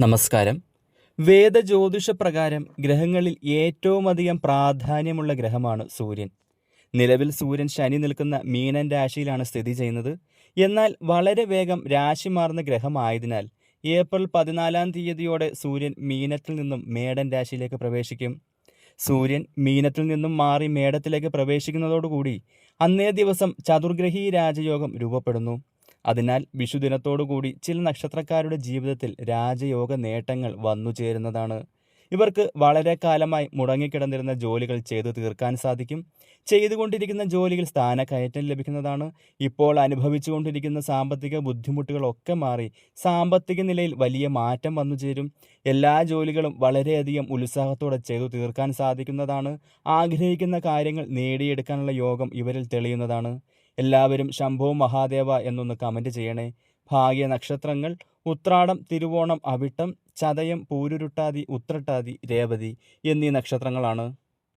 നമസ്കാരം. വേദജ്യോതിഷ പ്രകാരം ഗ്രഹങ്ങളിൽ ഏറ്റവും അധികം പ്രാധാന്യമുള്ള ഗ്രഹമാണ് സൂര്യൻ. നിലവിൽ സൂര്യൻ ശനി നിൽക്കുന്ന മീനൻ രാശിയിലാണ് സ്ഥിതി ചെയ്യുന്നത്. എന്നാൽ വളരെ വേഗം രാശി മാറുന്ന ഗ്രഹമായതിനാൽ ഏപ്രിൽ പതിനാലാം തീയതിയോടെ സൂര്യൻ മീനത്തിൽ നിന്നും മേടൻ രാശിയിലേക്ക് പ്രവേശിക്കും. സൂര്യൻ മീനത്തിൽ നിന്നും മാറി മേടത്തിലേക്ക് പ്രവേശിക്കുന്നതോടുകൂടി അന്നേ ദിവസം ചതുർഗ്രഹി രാജയോഗം രൂപപ്പെടുന്നു. അതിനാൽ വിഷുദിനത്തോടുകൂടി ചില നക്ഷത്രക്കാരുടെ ജീവിതത്തിൽ രാജയോഗ നേട്ടങ്ങൾ വന്നു ചേരുന്നതാണ് ഇവർക്ക് വളരെ കാലമായി മുടങ്ങിക്കിടന്നിരുന്ന ജോലികൾ ചെയ്തു തീർക്കാൻ സാധിക്കും. ചെയ്തുകൊണ്ടിരിക്കുന്ന ജോലിയിൽ സ്ഥാനക്കയറ്റം ലഭിക്കുന്നതാണ്. ഇപ്പോൾ അനുഭവിച്ചുകൊണ്ടിരിക്കുന്ന സാമ്പത്തിക ബുദ്ധിമുട്ടുകളൊക്കെ മാറി സാമ്പത്തിക നിലയിൽ വലിയ മാറ്റം വന്നു ചേരും. എല്ലാ ജോലികളും വളരെയധികം ഉത്സാഹത്തോടെ ചെയ്തു തീർക്കാൻ സാധിക്കുന്നതാണ്. ആഗ്രഹിക്കുന്ന കാര്യങ്ങൾ നേടിയെടുക്കാനുള്ള യോഗം ഇവരിൽ തെളിയുന്നതാണ്. എല്ലാവരും ശംഭോ മഹാദേവ എന്നൊന്ന് കമന്റ് ചെയ്യണേ. ഭാഗ്യ നക്ഷത്രങ്ങൾ ഉത്രാടം തിരുവോണം അവിട്ടം ചതയം പൂരുരുട്ടാതി ഉത്രട്ടാതി രേവതി എന്നീ നക്ഷത്രങ്ങളാണ്.